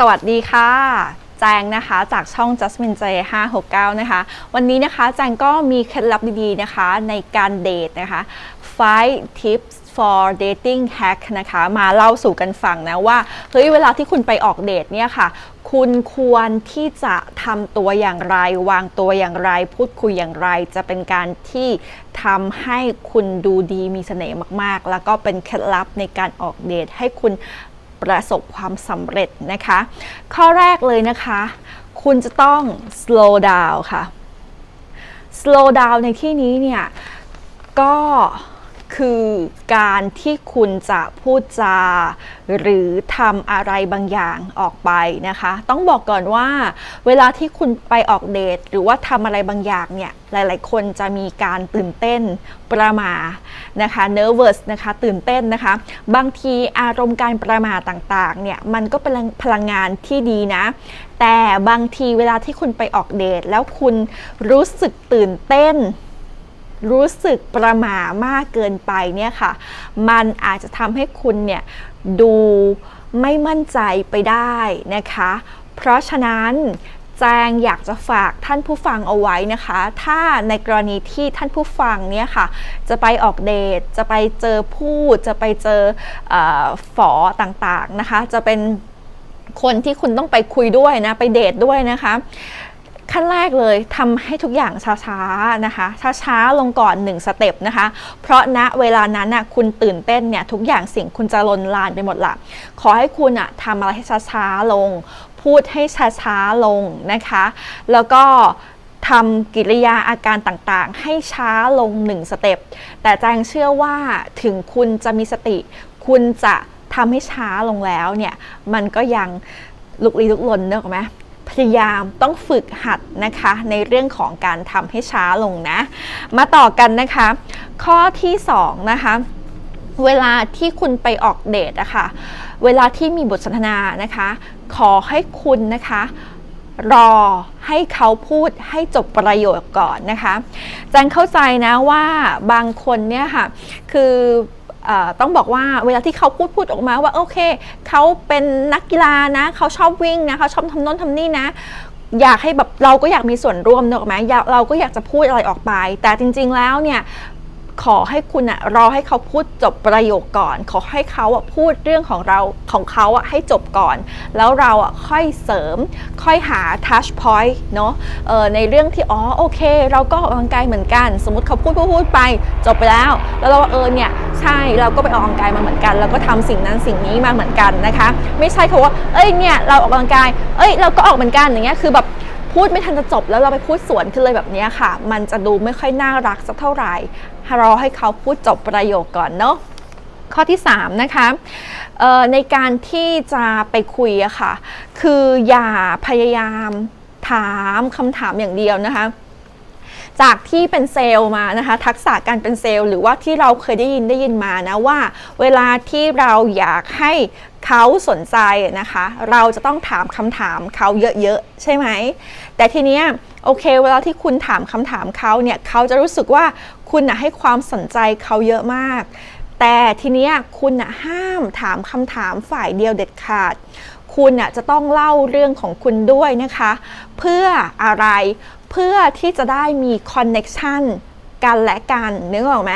สวัสดีค่ะ แจงนะคะจากช่อง Jasmine J 569 นะคะ วันนี้นะคะแจงก็มีเคล็ดลับดีๆนะคะในการเดทนะคะ five tips for dating hack นะคะ มาเล่าสู่กันฟังนะว่า เฮ้ย เวลาที่คุณไปออกเดทเนี่ยค่ะ คุณควรที่จะทำตัวอย่างไร วางตัวอย่างไร พูดคุยอย่างไร จะเป็นการที่ทำให้คุณดูดีมีเสน่ห์มากๆ แล้วก็เป็นเคล็ดลับในการออกเดทให้คุณ ประสบความสำเร็จนะคะ ข้อแรกเลยนะคะ คุณจะต้อง slow down ค่ะ slow down ในที่นี้เนี่ย ก็ คือการที่คุณจะพูดจา หรือทำอะไรบางอย่างออกไปนะคะ ต้องบอกก่อนว่าเวลาที่คุณไปออกเดทหรือว่าทำอะไรบางอย่างเนี่ยหลาย ๆ คนจะมีการตื่นเต้นประหมานะคะ nervous นะคะตื่นเต้นนะคะ บางทีอารมณ์การประหมาต่าง ๆ เนี่ยมันก็เป็นพลังงานที่ดีนะ แต่บางทีเวลาที่คุณไปออกเดทแล้วคุณรู้สึกตื่นเต้น รู้สึกประหม่ามากเกินไปเนี่ยค่ะ มันอาจจะทำให้คุณเนี่ยดูไม่มั่นใจไปได้นะคะ เพราะฉะนั้นแจงอยากจะฝากท่านผู้ฟังเอาไว้นะคะ ถ้าในกรณีที่ท่านผู้ฟังเนี่ยค่ะ จะไปออกเดท จะไปเจอผู้จะไปเจอเออฝอต่างๆนะคะ จะเป็นคนที่คุณต้องไปคุยด้วยนะ ไปเดทด้วยนะคะ ขั้นแรกเลยทำให้ทุกอย่างช้าๆนะคะ ช้าๆลงก่อน 1 สเต็ปนะคะ เพราะณเวลานั้นน่ะคุณตื่นเต้นเนี่ยทุกอย่างสิ่งคุณจะลนลานไปหมดละ ขอให้คุณอะทำอะไรให้ช้าๆลง พูดให้ช้าๆลงนะคะ แล้วก็ทำกิริยาอาการต่างๆ ให้ช้าลง1สเต็ป แต่แจงเชื่อว่าถึงคุณจะมีสติ คุณจะทำให้ช้าลงแล้วเนี่ย มันก็ยังลุกลี้ลุกลนเนอะไหม พยายามต้องฝึกหัดนะคะ ในเรื่องของการทำให้ช้าลงนะ มาต่อกันนะคะ ข้อที่ 2 นะคะเวลาที่คุณไปออกเดทอะคะ่ะ เวลาที่มีบทสนทนานะคะ ขอให้คุณนะคะ รอให้เขาพูดให้จบประโยคก่อนนะคะแจันเข้าใจนะว่าบางคนเนี่ยค่ะ คือ ต้องบอกว่าเวลาที่เขาพูดพูดออกมาว่าโอเคเขาเป็นนักกีฬานะเขาชอบวิ่งนะเขาชอบทำน้นทำนี่นะอยากให้แบบเราก็อยากมีส่วนร่วมเนอะไหมเราก็อยากจะพูดอะไรออกไป แต่จริง ๆ แล้วเนี่ย ขอให้คุณอะรอให้เขาพูดจบประโยคก่อน ขอให้เขาอะพูดเรื่องของเราของเขาอะให้จบก่อน แล้วเราอะค่อยเสริม ค่อยหา touch point เนาะเออในเรื่องที่อ๋อโอเค เราก็ออกกำลังกายเหมือนกัน สมมติเขาพูดพูดพูดไปจบไปแล้ว แล้วเราเออเนี่ยใช่เราก็ไปออกกำลังกายมาเหมือนกัน แล้วก็ทำสิ่งนั้นสิ่งนี้มาเหมือนกันนะคะ ไม่ใช่เขาว่าเอ้ยเนี่ยเราออกกำลังกายเอ้ยเราก็ออกเหมือนกันอย่างเงี้ยคือแบบพูดไม่ทันจะจบแล้วเราไปพูดสวนขึ้นเลยแบบนี้ค่ะ มันจะดูไม่ค่อยน่ารักสักเท่าไหร่ รอให้เขาพูดจบประโยคก่อนเนาะข้อที่ 3 นะคะในการที่จะไปคุยอะค่ะ คืออย่าพยายามถามคำถามอย่างเดียวนะคะ จากที่เป็นเซลล์มานะคะ ทักษะการเป็นเซลล์ หรือว่าที่เราเคยได้ยินได้ยินมานะว่า เวลาที่เราอยากให้ เขาสนใจนะคะ เราจะต้องถามคำถามเขาเยอะๆ ใช่ไหม แต่ทีเนี้ยโอเค เวลาที่คุณถามคำถามเขาเนี่ยเขาจะรู้สึกว่าคุณนะให้ความสนใจเขาเยอะมาก แต่ทีเนี้ยคุณนะห้ามถามคำถามฝ่ายเดียวเด็ดขาด คุณน่ะจะต้องเล่าเรื่องของคุณด้วยนะคะ เพื่ออะไรเพื่อที่จะได้มีคอนเน็ชัน กันและกันนึกออกไหม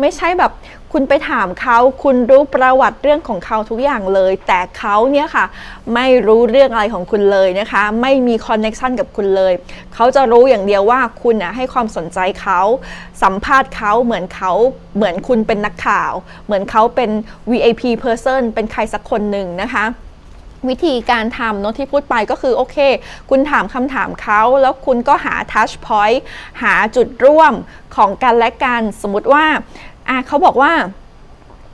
ไม่ใช่แบบคุณไปถามเขาคุณรู้ประวัติเรื่องของเขาทุกอย่างเลย แต่เขาเนี่ยค่ะ ไม่รู้เรื่องอะไรของคุณเลยนะคะ ไม่มีคอนเน็ชันกับคุณเลย เขาจะรู้อย่างเดียวว่าคุณน่ะให้ความสนใจเขาสัมภาษณ์เขาเหมือนเขาเหมือนคุณเป็นนักข่าว เหมือนเขาเป็น VIP person เป็นใครสักคนหนึ่งนะคะ วิธีการทำเนาะที่พูดไปก็คือโอเค คุณถามคำถามเขา แล้วคุณก็หาทัชพอยต์หาจุดร่วมของกันและกัน สมมติว่าอะเขาบอกว่า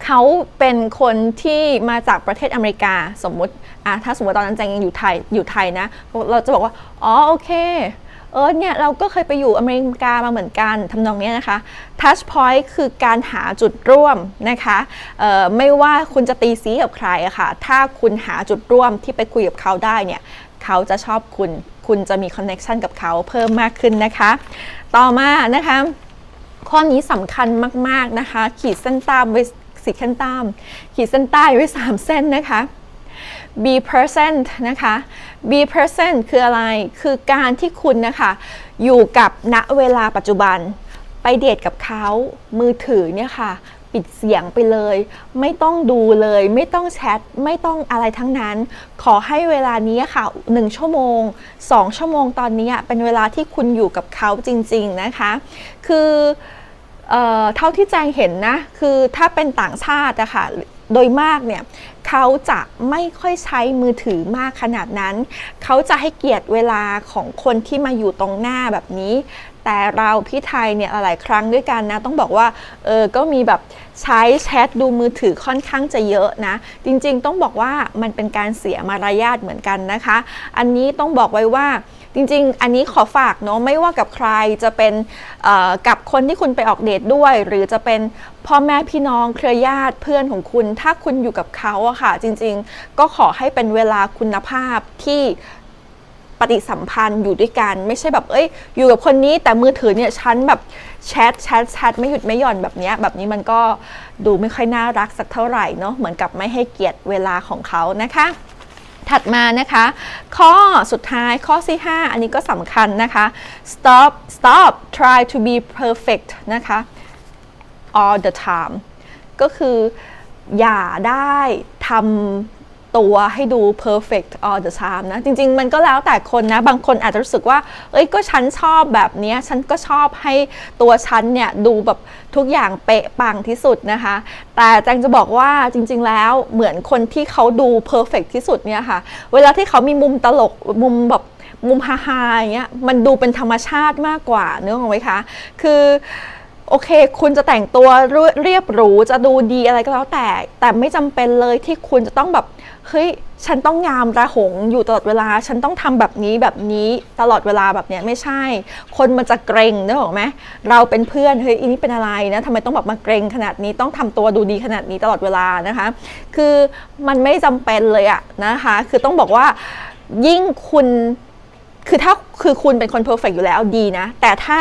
เขาเป็นคนที่มาจากประเทศอเมริกาสมมติอะถ้าสมมติตอนนั้นแจงยังอยู่ไทยอยู่ไทยนะ เราจะบอกว่า อ๋อโอเค เออเนี่ยเราก็เคยไปอยู่อเมริกามาเหมือนกันทำนองนี้นะคะ touch point คือการหาจุดร่วมนะคะไม่ว่าคุณจะตีซีกับใครอะค่ะ ถ้าคุณหาจุดร่วมที่ไปคุยกับเขาได้เนี่ยเขาจะชอบคุณ คุณจะมีคอนเน็ชันกับเขาเพิ่มมากขึ้นนะคะ ต่อมานะคะข้อนี้สำคัญมาก ๆ นะคะ ขีดเส้นใต้ไว้สีเส้นใต้ขีดเส้นใต้ไว้ 3 เส้นนะคะ be present นะคะ be present คืออะไร คือการที่คุณนะคะ อยู่กับณเวลาปัจจุบัน ไปเดทกับเขา มือถือเนี่ยค่ะ ปิดเสียงไปเลย ไม่ต้องดูเลย ไม่ต้องแชท ไม่ต้องอะไรทั้งนั้น ขอให้เวลานี้ค่ะ 1 ชั่วโมง 2 ชั่วโมงตอนนี้เป็นเวลาที่คุณอยู่กับเขาจริง ๆ นะคะ คือเออเท่าที่แจงเห็นนะ คือถ้าเป็นต่างชาติอะค่ะ โดยมากเนี่ยเขาจะไม่ค่อยใช้มือถือมากขนาดนั้น เขาจะให้เกียรติเวลาของคนที่มาอยู่ตรงหน้าแบบนี้ แต่เราพี่ไทยเนี่ยหลายครั้งด้วยกันนะ ต้องบอกว่าเออก็มีแบบใช้แชทดูมือถือค่อนข้างจะเยอะนะ จริงๆ ต้องบอกว่ามันเป็นการเสียมารยาทเหมือนกันนะคะ อันนี้ต้องบอกไว้ว่าจริงๆ อันนี้ขอฝากเนาะไม่ว่ากับใครจะเป็นกับคนที่คุณไปออกเดทด้วย หรือจะเป็นพ่อแม่พี่น้องเครือญาติเพื่อนของคุณ ถ้าคุณอยู่กับเขาอะค่ะ จริงๆ ก็ขอให้เป็นเวลาคุณภาพที่ ปฏิสัมพันธ์อยู่ด้วยกันไม่ใช่แบบเอ้ย อยู่กับคนนี้แต่มือถือเนี่ยฉันแบบแชทแชทแชทไม่หยุดไม่หย่อนแบบนี้แบบนี้มันก็ดูไม่ค่อยน่ารักสักเท่าไหร่เนาะเหมือนกับไม่ให้เกียรติเวลาของเขานะคะถัดมานะคะ ข้อสุดท้ายข้อที่5อันนี้ก็สำคัญนะคะ stop stop try to be perfect นะคะ all the time ก็คืออย่าได้ทำ ตัวให้ดู perfect all the time นะ จริง ๆ มันก็แล้วแต่คนนะ บางคนอาจจะรู้สึกว่า เอ้ย ก็ฉันชอบแบบนี้ ฉันก็ชอบให้ตัวฉันเนี่ย ดูแบบทุกอย่างเป๊ะปังที่สุดนะคะ แต่แจงจะบอกว่าจริง ๆ แล้วเหมือนคนที่เขาดู perfect ที่สุดเนี่ยค่ะ เวลาที่เขามีมุมตลก มุมแบบมุมฮาๆอย่างเงี้ย มันดูเป็นธรรมชาติมากกว่าเนื้อของไหมคะ คือโอเค คุณจะแต่งตัวเรียบหรู จะดูดีอะไรก็แล้วแต่ แต่ไม่จำเป็นเลยที่คุณจะต้องแบบ เฮ้ยฉันต้องงามระหงอยู่ตลอดเวลา ฉันต้องทำแบบนี้แบบนี้ตลอดเวลาแบบเนี้ยไม่ใช่ คนมันจะเกรงนึกออกไหมเราเป็นเพื่อนเฮ้ยอันนี้เป็นอะไรนะทำไมต้องแบบมาเกรงขนาดนี้ต้องทำตัวดูดีขนาดนี้ตลอดเวลานะคะ คือมันไม่จำเป็นเลยอะนะคะ คือต้องบอกว่ายิ่งคุณคือถ้าคือคุณเป็นคนเพอร์เฟกอยู่แล้วดีนะ แต่ถ้า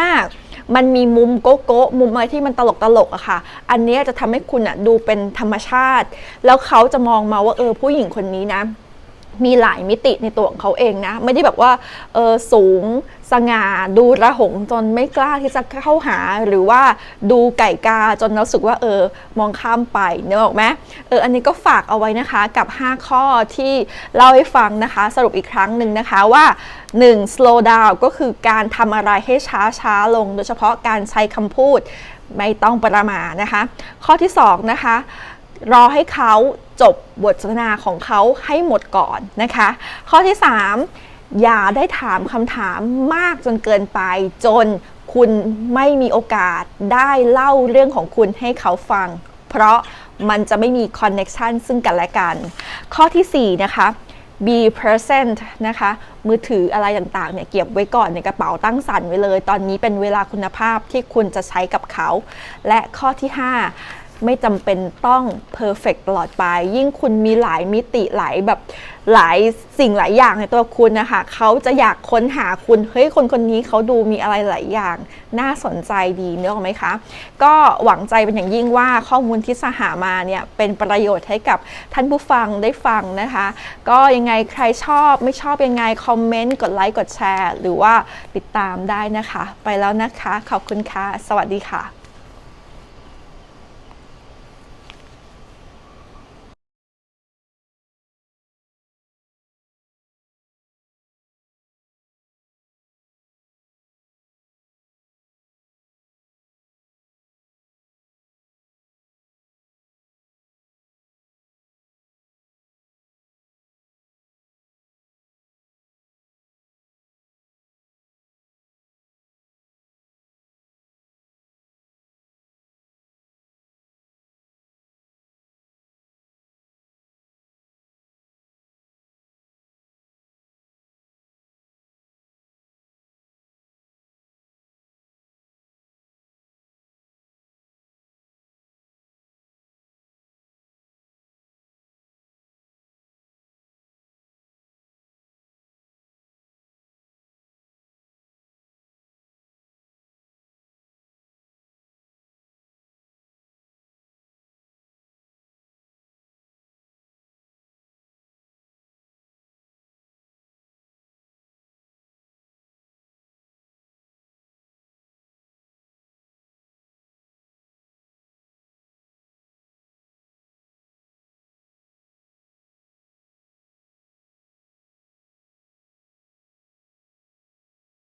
มันมีมุมโก๊ะโก้มุมอะไรที่มันตลกตลกอะค่ะ อันนี้จะทำให้คุณอะดูเป็นธรรมชาติ แล้วเขาจะมองมาว่าเออผู้หญิงคนนี้นะ มีหลายมิติในตัวของเขาเองนะ ไม่ได้แบบว่าเออสูงสง่าดูระหงจนไม่กล้าที่จะเข้าหาหรือว่าดูไก่กาจนรู้สึกว่าเออมองข้ามไปเนกออกไหมเอออันนี้ก็ฝากเอาไว้นะคะกับ 5 ข้อที่เล่าให้ฟังนะคะ สรุปอีกครั้งหนึ่งนะคะว่า 1. slow down ก็คือการทำอะไรให้ช้าช้าลง โดยเฉพาะการใช้คำพูดไม่ต้องประมานะคะ ข้อที่ 2 นะคะ รอให้เขาจบบทสนทนาของเขาให้หมดก่อนนะคะ ข้อที่ 3 อย่าได้ถามคำถามมากจนเกินไปจนคุณไม่มีโอกาสได้เล่าเรื่องของคุณให้เขาฟัง เพราะมันจะไม่มีคอนเน็ชันซึ่งกันและกัน ข้อทีสี่4 นะคะ be present นะคะ มือถืออะไรต่างๆเนี่ยเก็บไว้ก่อนในกระเป๋าตั้งสั่นไว้เลย ตอนนี้เป็นเวลาคุณภาพที่คุณจะใช้กับเขา และข้อที่ 5 ไม่จำเป็นต้อง perfect ตลอดไป ยิ่งคุณมีหลายมิติหลายแบบหลายสิ่งหลายอย่างในตัวคุณนะคะเขาจะอยากค้นหาคุณเฮ้ยคนคนนี้เขาดูมีอะไรหลายอย่าง น่าสนใจดีเนกอะไหมคะ ก็หวังใจเป็นอย่างยิ่งว่าข้อมูลที่สหามาเนี่ยเป็นประโยชน์ให้กับท่านผู้ฟังได้ฟังนะคะ ก็ยังไงใครชอบไม่ชอบยังไง คอมเมนต์กดไลค์กดแชร์ หรือว่าติดตามได้นะคะ ไปแล้วนะคะ ขอบคุณค่ะ สวัสดีค่ะ